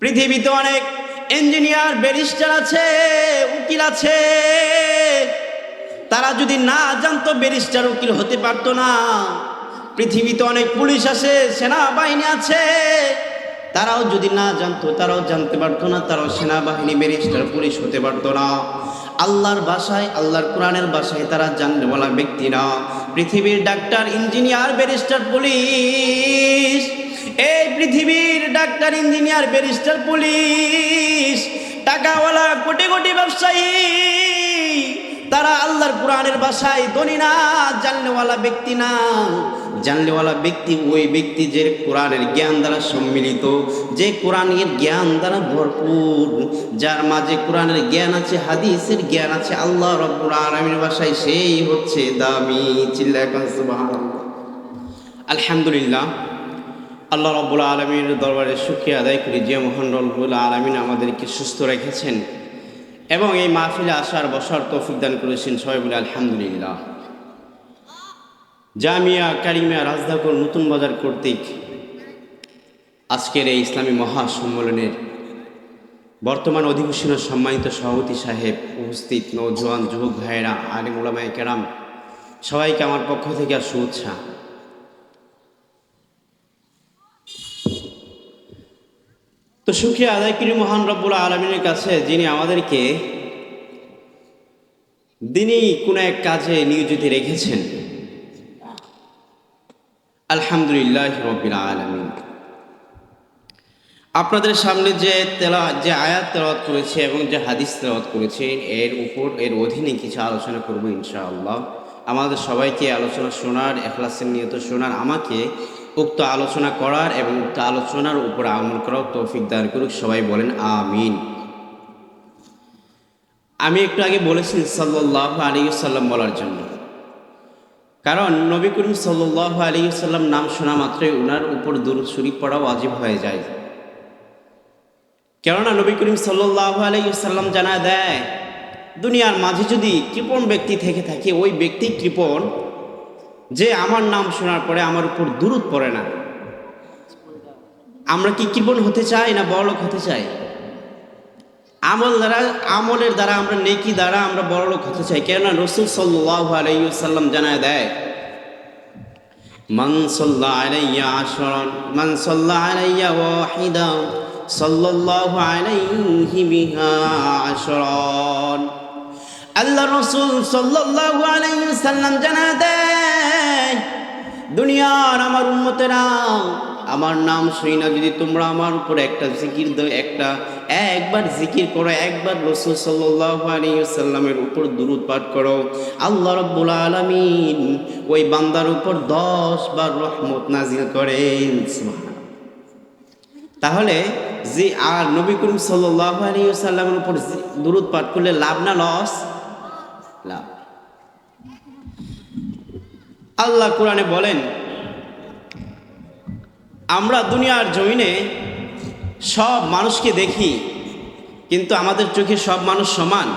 পৃথিবীতে অনেক engineer barrister আছে, উকিল আছে। তারা যদি না জানতো ব্যারিস্টার উকিল হতে পারতো না। পৃথিবীতে অনেক পুলিশ আছে, সেনাবাহিনী আছে। তারাও যদি না জানতো, তারাও জানতে পারতো না, তারাও সেনাবাহিনী ব্যারিস্টার পুলিশ হতে পারতো না। আল্লাহর ভাষায়, আল্লাহর কোরআনের ভাষায় তারা জানলেওয়ালা ব্যক্তি না। পৃথিবীর ডাক্তার ইঞ্জিনিয়ার ব্যারিস্টার পুলিশ। এই পৃথিবীর ডাক্তার, ইঞ্জিনিয়ার, ব্যারিস্টার, পুলিশ, টাকাওয়ালা, কোটি কোটি ব্যবসায়ী, তারা আল্লাহর কোরআনের ভাষায় ধনী না, জানলেওয়ালা ব্যক্তি না জানলেওয়ালা ব্যক্তি ওই ব্যক্তি যে কোরআনের জ্ঞান দ্বারা সম্মিলিত, যে কোরআনের জ্ঞান দ্বারা ভরপুর, যার মাঝে কোরআনের জ্ঞান আছে, হাদিসের জ্ঞান আছে, আল্লাহ রব্বুল আলমীর ভাষায় সেই হচ্ছে দামি চিল্লা। আলহামদুলিল্লাহ আল্লাহ রব্বুল আলমীর দরবারে সুখিয়া আদায় করি যে মোহন রব্বুল আলমিন আমাদেরকে সুস্থ রেখেছেন এবং এই মাহফিলে আসার বসার তৌফিক দান করেছেন সবাই বলে আলহামদুলিল্লাহ। জামিয়া কারিমিয়া রাজধাকর নতুন বাজার কর্তৃক আজকের এই ইসলামী মহাসম্মেলনের বর্তমান অধিবেশনের সম্মানিত সভাপতি সাহেব উপস্থিত নৌজওয়ান যুবক ভাইয়েরা, আলিম কেরাম, সবাইকে আমার পক্ষ থেকে আর শুভেচ্ছা। তো সুখী আদায় আদায়কিরি মহান রব্বুল আলমিনের কাছে, যিনি আমাদেরকে দিনই কোনো এক কাজে নিয়োজিত রেখেছেন। আলহামদুলিল্লাহ রব্বিল আলমিন। আপনাদের সামনে যে তেলা, যে আয়াত তেলাওয়াত করেছে এবং যে হাদিস তেলাওয়াত করেছে, এর উপর, এর অধীনে কিছু আলোচনা করব ইনশাআল্লাহ। আমাদের সবাইকে আলোচনা শোনার, এখলাসের নিয়ত শোনার, আমাকে উক্ত আলোচনা করার এবং উক্ত আলোচনার উপর আমল করার তৌফিক দান করুক, সবাই বলেন আমিন। আমি একটু আগে বলেছি সাল্লাহ আলী সাল্লাম বলার জন্য। কারণ নবী করিম সাল্লাহ আলী সাল্লাম নাম শোনা মাত্রই ওনার উপর দূরত শরীফ পড়া ওয়াজিব হয়ে যায়। কেননা নবী করিম সাল্লাহ আলী সাল্লাম জানা দেয়, দুনিয়ার মাঝে যদি কৃপণ ব্যক্তি থেকে থাকে, ওই ব্যক্তি কৃপণ যে আমার নাম শোনার পরে আমার উপর দূরত পড়ে না। আমরা কি কৃপণ হতে চাই না বড়লোক হতে চাই? আমল দ্বারা, আমলের দ্বারা আমরা নেকি দ্বারা আমরা বড়লোক হতে চাই। কেননা রসুল সাল্লাহ আলাইসাল্লাম জানায় দেয় সাল্লাহ সাল্লাহ আল্লাহ রসুল সাল্লাল্লাহু আলাইহি সাল্লাম জানা দেয় দুনিয়ার আমার উম্মতেরা, আমার নাম শুই না, যদি তোমরা আমার উপর একটা জিকির দাও, একটা, একবার জিকির করো, একবার রসুল সাল্লাহ উপর দুরুদ পাঠ করো। আল্লাহ রব্বুল আলমিন ওই বান্দার উপর দশ বার রহমত নাজিল করেন তাহলে যে আর নবী করিম সাল্লাহ আলী সাল্লামের উপর দুরুদ পাঠ করলে লাভ না, লস? লাভ। আল্লাহ কোরআনে বলেন, আমরা দুনিয়ার জমিনে সব মানুষকে দেখি, কিন্তু আমাদের চোখে সব মানুষ সমান।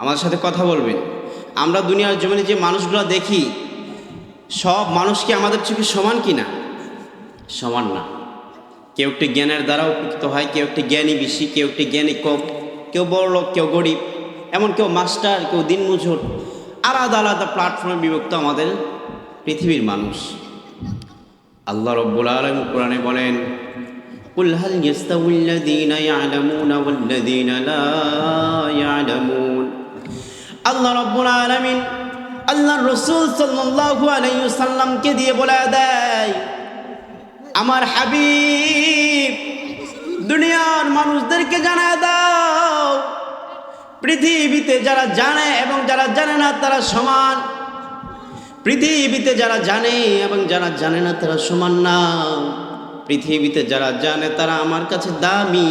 আমাদের সাথে কথা বলবেন। আমরা দুনিয়ার জমিনে যে মানুষগুলো দেখি, সব মানুষকে আমাদের চোখে সমান কি না সমান না। কেউ একটি জ্ঞানের দ্বারা উপকৃত হয়, কেউ একটি জ্ঞানী বেশি, কেউ একটি জ্ঞানী কম, কেউ বড় লোক কেউ গরিব, এমন কেউ মাস্টার, কেউ দিনমজুর আলাদা আলাদা প্ল্যাটফর্মে বিভক্ত আমাদের পৃথিবীর মানুষ আল্লাহ রব্বুল আলম কোরআনে বলেন قل هل يستوي الذين يعلمون والذين لا يعلمون আল্লাহ রব্বুল আলামিন আল্লাহ রসুল সাল্লাল্লাহু আলাইহি সাল্লামকে দিয়ে বলে দেয় আমার হাবিব দুনিয়ার মানুষদেরকে জানা দাও পৃথিবীতে যারা জানে এবং যারা জানে না তারা সমান। পৃথিবীতে যারা জানে এবং যারা জানে না তারা সমান না। পৃথিবীতে যারা জানে তারা আমার কাছে দামি।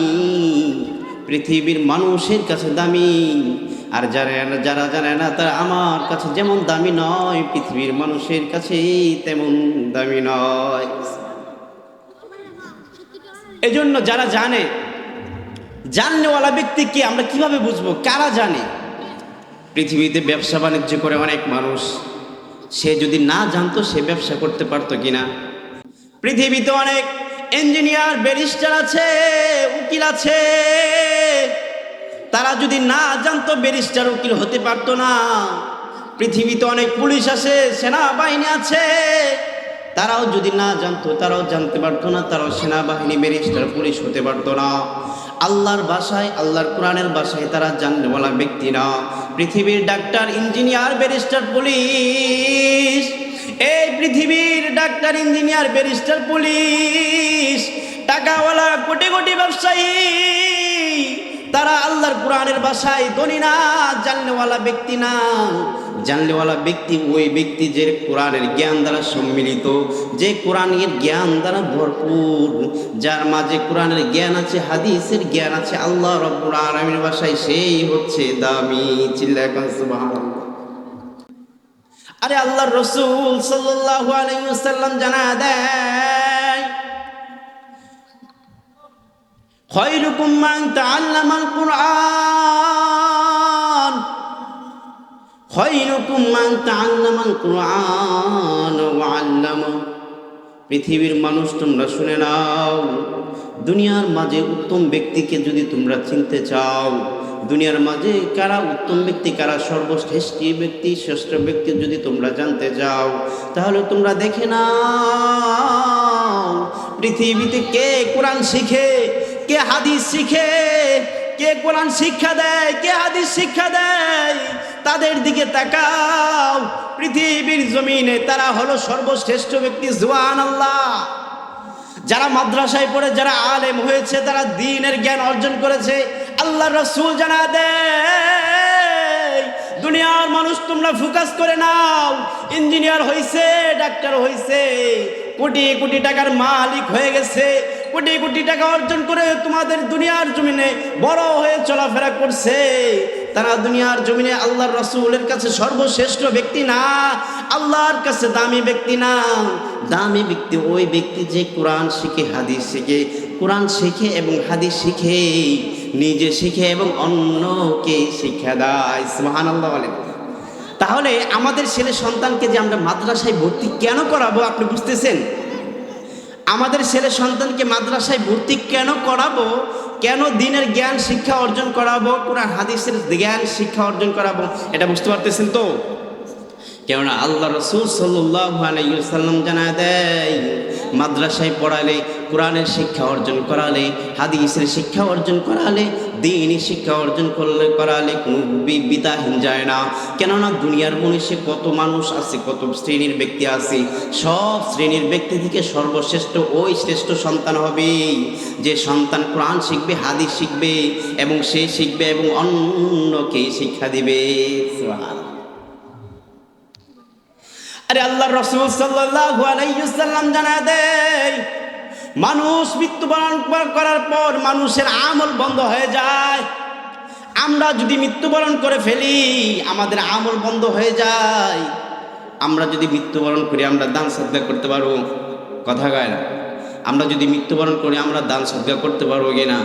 পৃথিবীর মানুষের কাছে দামি। আর যারা যারা জানে না তারা আমার কাছে যেমন দামি নয়, পৃথিবীর মানুষের কাছে তেমন দামি নয়। এজন্য যারা জানে জাননেওয়ালা ব্যক্তিকে আমরা কীভাবে বুঝব? কারা জানে? পৃথিবীতে ব্যবসা বাণিজ্য করে অনেক মানুষ। সে যদি না জানতো, সে ব্যবসা করতে পারতো কিনা? পৃথিবীতে অনেক ইঞ্জিনিয়ার ব্যারিস্টার আছে, উকিল আছে। তারা যদি না জানতো ব্যারিস্টার উকিল হতে পারতো না। পৃথিবীতে অনেক পুলিশ আছে, সেনাবাহিনী আছে। তারাও যদি না জানতো, তারাও জানতে পারতো না। তারাও সেনাবাহিনী ব্যারিস্টার পুলিশ হতে পারতো না। আল্লাহর ভাষায় আল্লাহর কোরআনের ভাষায় তারা জাননেওয়ালা ব্যক্তি না। পৃথিবীর ডাক্তার, ইঞ্জিনিয়ার, ব্যারিস্টার, পুলিশ। এই পৃথিবীর ডাক্তার, ইঞ্জিনিয়ার, ব্যারিস্টার, পুলিশ। টাকাওয়ালা, কোটি কোটি ব্যবসায়ী। তারা আল্লাহর কোরআনের ভাষায় ধনী না জানলেওয়ালা ব্যক্তি না। জানলেওয়ালা ব্যক্তি ওই ব্যক্তি যে কোরআনের জ্ঞান দ্বারা সম্মিলিত, যে কোরআনের জ্ঞান দ্বারা ভরপুর, যার মাঝে কোরআনের জ্ঞান আছে, হাদিসের জ্ঞান আছে, আল্লাহ রব্বুল আলমীর ভাষায় সেই হচ্ছে দামি চিল্লা আরে আল্লাহর রসুল সাল্লাল্লাহু আলাইহি ওয়াসাল্লাম জানা দেয়, খয়রুকুম মান তাআল্লামাল কুরআন। খয়রুকুম মান তাআল্লামাল কুরআন ওয়া আল্লামা। পৃথিবীর মানুষ, তোমরা শুনে নাও, দুনিয়ার মাঝে উত্তম ব্যক্তিকে যদি তোমরা চিনতে চাও, দুনিয়ার মাঝে কারা উত্তম ব্যক্তি, কারা সর্বশ্রেষ্ঠ ব্যক্তি, শ্রেষ্ঠ ব্যক্তি যদি তোমরা জানতে চাও, তাহলে তোমরা দেখে নাও, পৃথিবীতে কে কোরআন শিখে, কে হাদিস শিখে, কে কোরআন শিক্ষা দেয়, কে হাদিস শিক্ষা দেয় তাদের দিকে তাকাও। পৃথিবীর জমিনে তারা হলো সর্বশ্রেষ্ঠ ব্যক্তি জুয়ান আল্লাহ যারা মাদ্রাসায় পড়ে, যারা আলেম হয়েছে, তারা দিনের জ্ঞান অর্জন করেছে। আল্লাহ রসুল জানা দেয়, দুনিয়ার মানুষ তোমরা ফোকাস করে নাও। ইঞ্জিনিয়ার হইছে ডাক্তার হইছে। কোটি কোটি টাকার মালিক হয়ে গেছে। কোটি কোটি টাকা অর্জন করে তোমাদের দুনিয়ার জমিনে বড় হয়ে চলাফেরা করছে। তারা দুনিয়ার জমিনে আল্লাহর রসুলের কাছে সর্বশ্রেষ্ঠ ব্যক্তি না, আল্লাহর কাছে দামি ব্যক্তি না। দামি ব্যক্তি ওই ব্যক্তি যে কোরআন শিখে, হাদিস শিখে, কোরআন শিখে এবং হাদিস শিখে, নিজে শিখে এবং অন্যকে শিক্ষা দেয়। মহান আল্লাহ বলেন। তাহলে আমাদের ছেলে সন্তানকে যে আমরা মাদ্রাসায় ভর্তি কেন করাবো, আপনি বুঝতেছেন? আমাদের ছেলে সন্তানকে মাদ্রাসায় ভর্তি কেন করাবো? কেন দিনের জ্ঞান শিক্ষা অর্জন করাবো? কোরআন, হাদিসের জ্ঞান শিক্ষা অর্জন করাবো? এটা বুঝতে পারতেছেন তো? কেননা আল্লাহ রসুল সাল্লাম জানা দেয়, মাদ্রাসায় পড়ালে কোরআনের শিক্ষা অর্জন করালে, হাদিসের শিক্ষা অর্জন করালে দিনই শিক্ষা অর্জন করলে করালে কোনো বিদাহীন যায় না। কেননা দুনিয়ার মনীষে কত মানুষ আছে, কত শ্রেণির ব্যক্তি আছে, সব শ্রেণির ব্যক্তি থেকে সর্বশ্রেষ্ঠ ওই শ্রেষ্ঠ সন্তান হবে। যে সন্তান কোরআন শিখবে, হাদিস শিখবে, এবং সে শিখবে এবং অন্যকে শিক্ষা দিবে। আরে আল্লাহ রসুল আলাইহি জানা দেয় মানুষ মৃত্যুবরণ করার পর মানুষের আমল বন্ধ হয়ে যায়। আমরা যদি মৃত্যুবরণ করে ফেলি, আমাদের আমল বন্ধ হয়ে যায়। আমরা যদি মৃত্যুবরণ করি, আমরা দান সদ্গা করতে পারব। কথা গায় না? আমরা যদি মৃত্যুবরণ করি, আমরা দান সদ্গা করতে পারব কি না?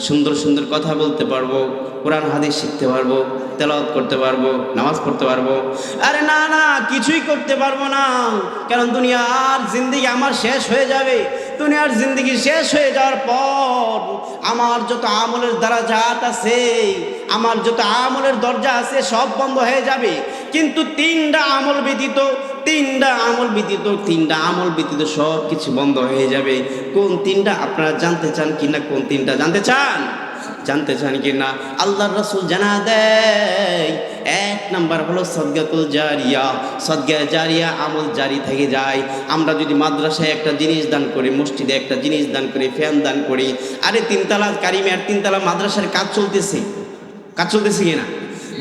সুন্দর সুন্দর কথা বলতে পারব, কোরআন, হাদিস শিখতে পারব, তেলাওয়াত করতে পারব, নামাজ পড়তে পারব। আরে না না, কিছুই করতে পারব না। কারণ দুনিয়ার জিন্দিগি আমার শেষ হয়ে যাবে। দুনিয়ার জিন্দগি শেষ হয়ে যাওয়ার পর আমার যত আমলের দ্বারা জাত আছে, আমার যত আমলের দরজা আছে, সব বন্ধ হয়ে যাবে। কিন্তু তিনটা আমল ব্যতীত, তিনটা আমল ব্যতীত, তিনটা আমল ব্যতীত সব কিছু বন্ধ হয়ে যাবে। কোন তিনটা আপনারা জানতে চান কিনা, কোন তিনটা জানতে চান? জানতে চান কি না? আল্লাহর রসুল জানা দেয়, এক নাম্বার হলো সদগাতুল জারিয়া। সদগা জারিয়া আমল জারি থেকে যায়। আমরা যদি মাদ্রাসায় একটা জিনিস দান করি, মসজিদে একটা জিনিস দান করি, ফ্যান দান করি, আরে তিনতলা কারিমিয়ার তিনতলা মাদ্রাসার কাজ চলতেছে। কাজ চলতেছে কিনা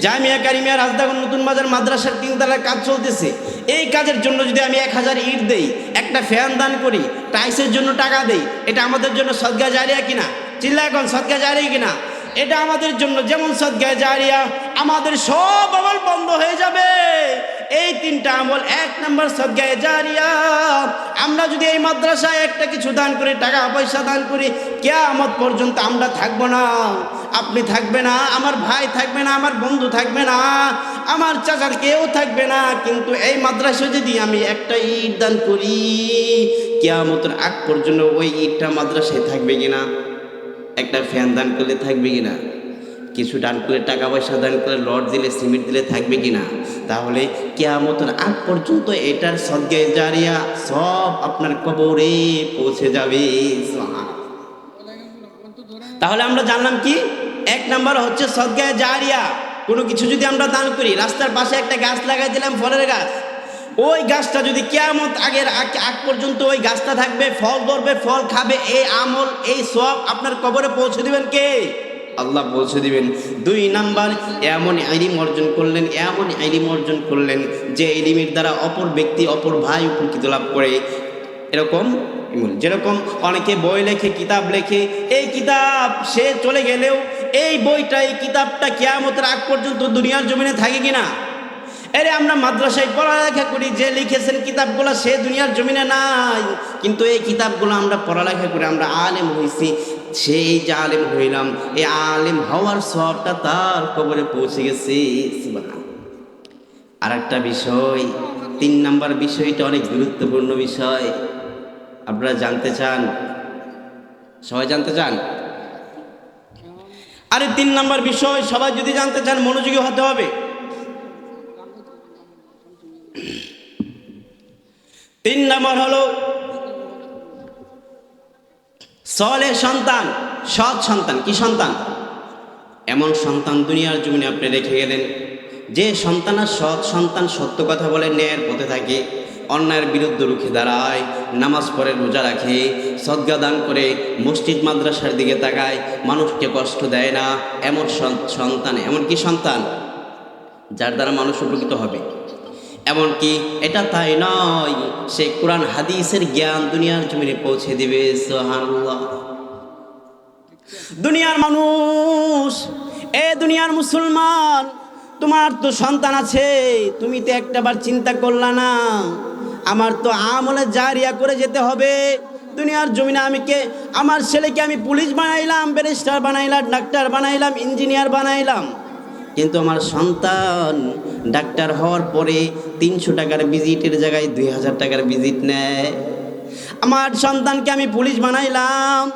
জামিয়া কারিমিয়া রাজদাগর নতুন বাজার মাদ্রাসার তিনতলার কাজ চলতেছে। এই কাজের জন্য যদি আমি এক হাজার ইট দেই, একটা ফ্যান দান করি টাইসের জন্য টাকা দেই, এটা আমাদের জন্য সদগা জারিয়া কিনা চিল্লা এখন সদগা জারি কিনা? এটা আমাদের জন্য যেমন সদগা জারিয়া, আমাদের সব আমল বন্ধ হয়ে যাবে। এই তিনটা আমল, এক নম্বর সদগায়ে জারিয়া। আমরা যদি এই মাদ্রাসায় একটা কিছু দান করি, টাকা পয়সা দান করি, কেয়ামত পর্যন্ত আমরা থাকব না। আপনি থাকবে না, আমার ভাই থাকবে না, আমার বন্ধু থাকবে না, আমার চাচার কেউ থাকবে না। কিন্তু এই মাদ্রাসা যদি আমি একটা ইট দান করি, কেয়ামতের আগ পর্যন্ত ওই ইটটা মাদ্রাসায় থাকবে কিনা? একটা ফ্যান দান করলে থাকবে কিনা কিছু দান করলে টাকা পয়সা দান করলে লড দিলে, সিমেন্ট দিলে থাকবে কিনা তাহলে কেয়ামতের আগ পর্যন্ত এটার সদ্গে জারিয়া সব আপনার কবরে পৌঁছে যাবে। তাহলে আমরা জানলাম কি? এক নাম্বার হচ্ছে সদ্গায় জারিয়া। কোনো কিছু যদি আমরা দান করি, রাস্তার পাশে একটা গাছ লাগাই দিলাম, ফলের গাছ। ওই গাছটা যদি কেয়ামত আগের আগ- পর্যন্ত ওই গাছটা থাকবে, ফল ধরবে, ফল খাবে এই আমল, এই সব আপনার কবরে পৌঁছে দিবেন কে? আল্লাহ পৌঁছে দিবেন। দুই নাম্বার, এমন আইলিম অর্জন করলেন, এমন আইলিম অর্জন করলেন যে এলিমের দ্বারা অপর ব্যক্তি, অপর ভাই উপকৃত লাভ করে। এরকম? যেরকম অনেকে বই লেখে, কিতাব লেখে, এই কিতাব সে চলে গেলেও, এই বইটা, এই কিতাবটা কেয়ামতের আগ পর্যন্ত দুনিয়ার জমিনে থাকে কিনা? আরে আমরা মাদ্রাসায় পড়ালেখা করি, যে লিখেছেন কিতাবগুলো সে দুনিয়ার জমিনে নাই। কিন্তু এই কিতাবগুলো আমরা পড়ালেখা করে আমরা আলেম হয়েছি সেই যে আলেম হইলাম, এই আলেম হওয়ার সবটা তার কবরে পৌঁছে গেছে। আর একটা বিষয়, তিন নাম্বার বিষয়টা অনেক গুরুত্বপূর্ণ বিষয়। আপনারা জানতে চান? সবাই জানতে চান? আরে তিন নাম্বার বিষয়, সবাই যদি জানতে চান মনোযোগী হতে হবে। তিন নাম্বার হলো সলে সন্তান, সৎ সন্তান, কি সন্তান? এমন সন্তান দুনিয়ার জমিনে আপনি রেখে গেলেন, যে সন্তান আর সৎ সন্তান সত্য কথা বলে ন্যায়ের পথে থাকে, অন্যায়ের বিরুদ্ধে রুখে দাঁড়ায়, নামাজ পড়ে, রোজা রাখে, সদ্গা দান করে, মসজিদ, মাদ্রাসার দিকে তাকায়, মানুষকে কষ্ট দেয় না, এমন সন্তান, এমন কি সন্তান? যার দ্বারা মানুষ উপকৃত হবে? এমনকি এটা তাই নয়, সে কোরআন, হাদিসের জ্ঞান দুনিয়ার জমিনে পৌঁছে দিবে সোহানুল্লাহ দুনিয়ার মানুষ, এ দুনিয়ার মুসলমান, তোমার তো সন্তান আছে, তুমি তো একটাবার চিন্তা করলা না, আমার তো আমলে জারিয়া করে যেতে হবে, দুনিয়ার জমিনে আমি কে, আমার ছেলেকে আমি পুলিশ বানাইলাম, ব্যারিস্টার বানাইলাম, ডাক্তার বানাইলাম, ইঞ্জিনিয়ার বানাইলাম। কিন্তু আমার সন্তান ডাক্তার হওয়ার পরে তিনশো টাকার ভিজিটের জায়গায় দুই হাজার টাকার ভিজিট নেয়। আমার সন্তানকে আমি পুলিশ বানাইলাম।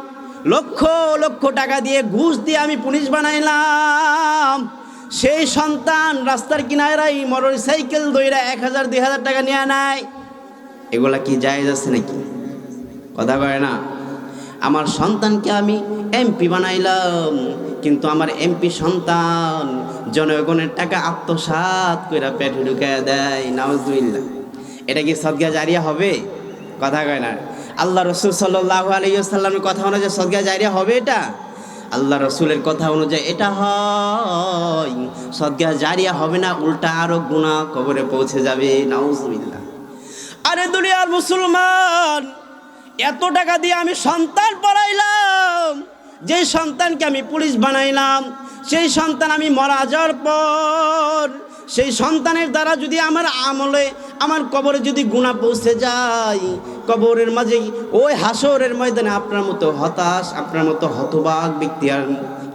লক্ষ লক্ষ টাকা দিয়ে ঘুষ দিয়ে আমি পুলিশ বানাইলাম। সেই সন্তান রাস্তার কিনারাই মোটর সাইকেল দইরা এক হাজার, দুই হাজার টাকা নিয়ে নেয়। এগুলা কি জায়েজ আছে নাকি? কথা কয় না। আমার সন্তানকে আমি এমপি বানাইলাম, কিন্তু আমার এমপি সন্তান জনগণের টাকা আত্মসাৎ করে পেটে ঢুকায় দেয়, নাউজুবিল্লাহ। এটা কি সদগা জারিয়া হবে? কথা কয় না। আল্লাহ রসুল সাল্লাহ আলাইসাল্লামের কথা অনুযায়ী সদগা জারিয়া হবে এটা? আল্লাহ রসুলের কথা অনুযায়ী এটা হয়। সদগা জারিয়া হবে না, উল্টা আরও গুণা কবরে পৌঁছে যাবে, নাউজুবিল্লাহ। আরে দুনিয়ার মুসলমান, এত টাকা দিয়ে আমি সন্তান পড়াইলাম। যে সন্তানকে আমি পুলিশ বানাইলাম, সেই সন্তান আমি মারা যাওয়ার পর, সেই সন্তানের দ্বারা যদি আমার আমলে, আমার কবরে যদি গুণা পৌঁছে যায়, কবরের মাঝে ওই হাসরের ময়দানে আপনার মতো হতাশ, আপনার মতো হতবাক ব্যক্তি আর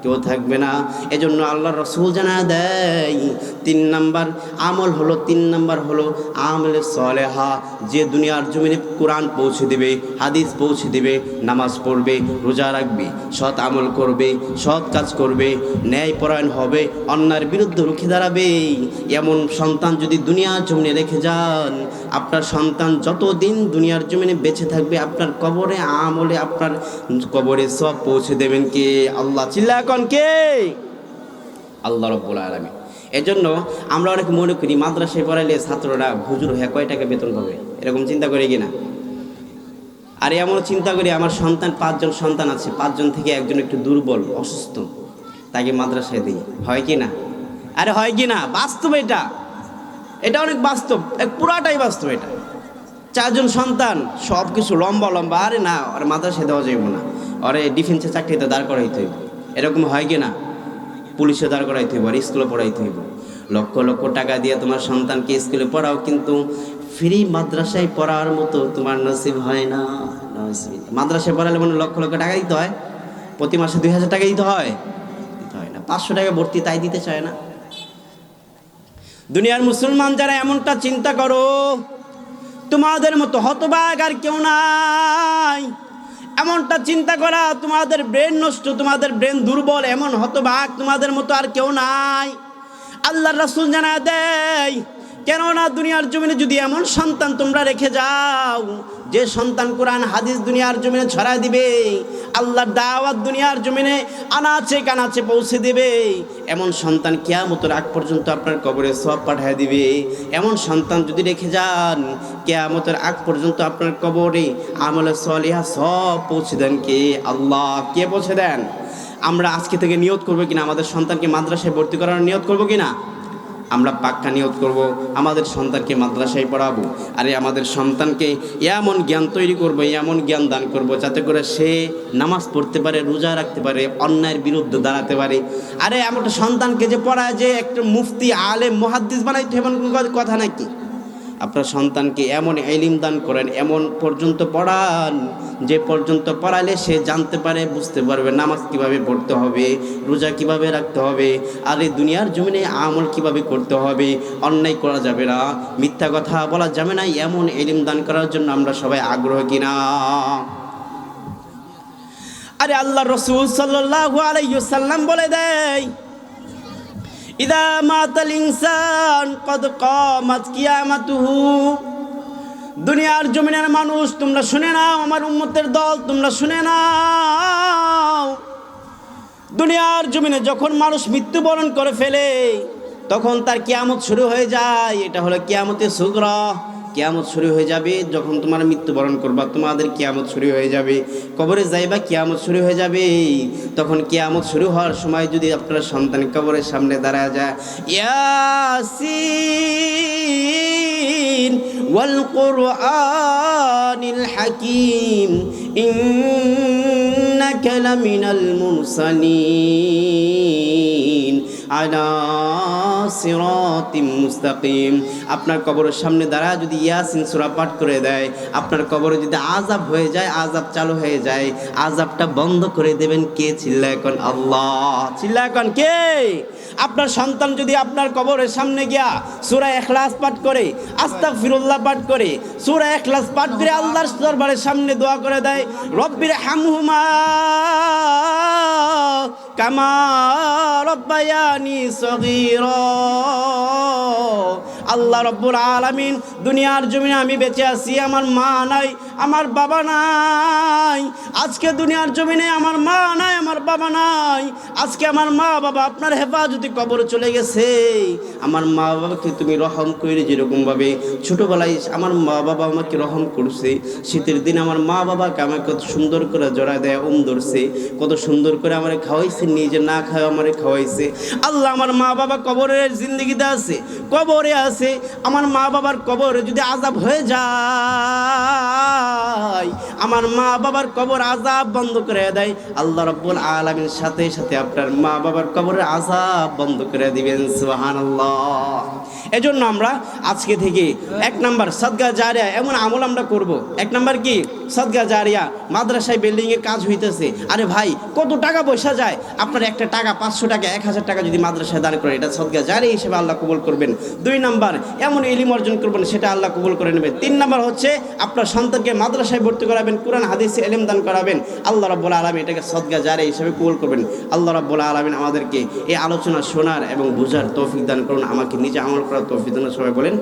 কেউ থাকবে না। এজন্য আল্লাহ রসুল জানা দেয় তিন নাম্বার, আমল হলো তিন নাম্বার হলো আমল সলেহা, যে দুনিয়ার জমিনে কোরআন পৌঁছে দেবে, হাদিস পৌঁছে দেবে, নামাজ পড়বে, রোজা রাখবে, সৎ আমল করবে, সৎ কাজ করবে, ন্যায় পরায়ণ হবে, অন্যায়ের বিরুদ্ধে রুখে দাঁড়াবে। এমন সন্তান যদি দুনিয়ার জমিনে রেখে যান, আপনার সন্তান যতদিন দুনিয়ার জমিনে বেঁচে থাকবে, আপনার কবরে, আমলে আপনার কবরে সব পৌঁছে দেবেন কে? আল্লাহ। চিল্লা কে? আল্লাহ রব্বুল আলমী এজন্য আমরা অনেক মনে করি মাদ্রাসায় পড়াইলে ছাত্ররা হুজুর হয়ে কয় টাকা বেতন পাবে? এরকম চিন্তা করি কিনা আর এমন চিন্তা করি আমার সন্তান, পাঁচজন সন্তান আছে, পাঁচজন থেকে একজন একটু দুর্বল, অসুস্থ। তাকে মাদ্রাসায় দিই। হয় কি না? আরে হয় কি না? বাস্তব এটা। এটা অনেক বাস্তব। পুরাটাই বাস্তব এটা। চারজন সন্তান সব কিছু লম্বা লম্বা। আরে না ওর মাদ্রাসায় দেওয়া যাইব না। ওরে ডিফেন্সে চাকরিতে দাঁড় করাইতে এরকম হয় কি না? পুলিশে দাঁড় করাইতে হইব, আর স্কুলে পড়াইতে হইব। লক্ষ লক্ষ টাকা দিয়ে তোমার সন্তানকে স্কুলে পড়াও, কিন্তু ফ্রি মাদ্রাসায় পড়ার মতো তোমার নসিব হয় না মাদ্রাসায় পড়ালে মানে লক্ষ লক্ষ টাকা দিতে হয়, প্রতি মাসে দুই হাজার টাকা দিতে হয়। দিতে হয় না, পাঁচশো টাকা ভর্তি তাই দিতে চায় না। দুনিয়ার মুসলমান যারা এমনটা চিন্তা করো, তোমাদের মতো হতবাগ আর কেউ নাই। এমনটা চিন্তা করা, তোমাদের ব্রেন নষ্ট, তোমাদের ব্রেন দুর্বল, এমন হতবাক, তোমাদের মতো আর কেউ নাই। আল্লাহ রাসুল জানা দেয় কেননা দুনিয়ার জমিনে যদি এমন সন্তান তোমরা রেখে যাও, যে সন্তান কোরআন, হাদিস দুনিয়ার জমিনে ছড়ায় দিবে, আল্লাহর দাওয়াত দুনিয়ার জমিনে আনাচে কানাচে পৌঁছে দেবে, এমন সন্তান কেয়া কেয়ামতের আগ পর্যন্ত আপনার কবরে সব পাঠায় দিবে। এমন সন্তান যদি রেখে যান, কেয়ামতের আগ পর্যন্ত আপনার কবরে আমলে সলিহা সব পৌঁছে দেন কে? আল্লাহ, কে পৌঁছে দেন? আমরা আজকে থেকে নিয়ত করব কিনা? আমাদের সন্তানকে মাদ্রাসায় ভর্তি করার নিয়ত করব কিনা? আমরা পাক্কা নিয়ত করব, আমাদের সন্তানকে মাদ্রাসায় পড়াবো। আরে আমাদের সন্তানকে এমন জ্ঞান তৈরি করব, এমন জ্ঞান দান করব যাতে করে সে নামাজ পড়তে পারে, রোজা রাখতে পারে, অন্যায়ের বিরুদ্ধে দাঁড়াতে পারে। আরে এমন সন্তানকে যে পড়ায় যে একটা মুফতি আলে মহাদ্দিস বানাইতে, এমন কথা নাকি? আপনার সন্তানকে এমন এলিম দান করেন, এমন পর্যন্ত পড়ান, যে পর্যন্ত পড়ালে সে জানতে পারে, বুঝতে পারবে নামাজ কীভাবে পড়তে হবে, রোজা কীভাবে রাখতে হবে, আর এই দুনিয়ার জমিনে আমল কীভাবে করতে হবে, অন্যায় করা যাবে না। মিথ্যা কথা বলা যাবে না, এমন এলিম দান করার জন্য আমরা সবাই আগ্রহ কিনা? আরে আল্লাহ রসুল সাল্লাহ আলাইসাল্লাম বলে দেয় ইদা দুনিয়ার জমিনের মানুষ, তোমরা শুনে নাও, আমার উম্মতের দল, তোমরা শুনে নাও। দুনিয়ার জমিনে যখন মানুষ মৃত্যুবরণ করে ফেলে, তখন তার কিয়ামত শুরু হয়ে যায়। এটা হলো কিয়ামতের সুগ্রা কিয়ামত শুরু হয়ে যাবে, যখন তোমার মৃত্যুবরণ করবা, তোমাদের কিয়ামত শুরু হয়ে যাবে। কবরে যাইবা, কিয়ামত শুরু হয়ে যাবে। তখন কিয়ামত শুরু হওয়ার সময় যদি আপনার সন্তান কবরের সামনে দাঁড়া যায়, ইয়াসিন ওয়াল কোরআনিল হাকিম, ইন্নাকা লামিনাল মুরসালিন, আলা সিরাতিম আপনার কবরের সামনে দাঁড়া যদি ইয়াসিন সূরা পাঠ করে দেয়, আপনার কবরে যদি আজাব হয়ে যায় আজাব চালু হয়ে যায় আজাবটা বন্ধ করে দেবেন কে? চিল্লা এখন আল্লাহ। চিল্লা এখন কে? আপনার সন্তান যদি আপনার কবরের সামনে গিয়া সূরা ইখলাস পাঠ করে, আস্তাগফিরুল্লাহ পাঠ করে, সূরা ইখলাস পাঠ করে আল্লাহর দরবারের সামনে দোয়া করে দেয়, রব্বির হামহুমা কামা রব্বায়ানি সগীরা। 哦。আল্লাহ রব্বুল আলামিন দুনিয়ার জমিনে আমি বেঁচে আছি, আমার মা নাই, আমার বাবা নাই। আজকে দুনিয়ার জমিনে আমার মা নাই, আমার বাবা নাই। আজকে আমার মা বাবা আপনার হেফাজতে কবরে চলে গেছে। আমার মা বাবাকে তুমি রহম করে যেরকমভাবে ছোটোবেলায় আমার মা বাবা আমাকে রহম করছে, শীতের দিন আমার মা বাবাকে আমাকে কত সুন্দর করে জড়া দেয়, উম ধরছে, কত সুন্দর করে আমার খাওয়াইছে, নিজে না খাওয়া আমার খাওয়াইছে। আল্লাহ আমার মা বাবা কবরের জিন্দগিতে আছে, কবরে আছে আমার মা বাবার কবরে যদি আজাব হয়ে যায়, আমার মা বাবার কবর আজাব বন্ধ করে দেয়। আল্লাহ রব্বুল আলমীর সাথে সাথে আপনার মা বাবার কবরের আজাব বন্ধ করে দিবেন সুহান এজন্য আমরা আজকে থেকে এক নাম্বার সদগা জারিয়া, এমন আমল আমরা করব। এক নাম্বার কি? সদগা জারিয়া, মাদ্রাসায় বিল্ডিংয়ের কাজ হইতেছে। আরে ভাই, কত টাকা পয়সা যায়? আপনার একটা টাকা, পাঁচশো টাকা, এক হাজার টাকা যদি মাদ্রাসায় দান করেন এটা সদগা জারি হিসেবে আল্লাহ কবুল করবেন। দুই নাম্বার এমন ইলিম অর্জন করবেন সেটা আল্লাহ কবুল করে নেবেন। তিন নাম্বার হচ্ছে, আপনার সন্তানকে মাদ্রাসায় ভর্তি করাবেন, কোরআন, হাদিসে এলিম দান করাবেন। আল্লাহ রব্বুল আলমী এটাকে সদগা, জারি হিসেবে কবুল করবেন। আল্লাহ রব্বুল আলমিন আমাদেরকে এই আলোচনা শোনার এবং বোঝার তৌফিক দান করুন। আমাকে নিজে আমল করার তৌফিক দান সবাই বলেন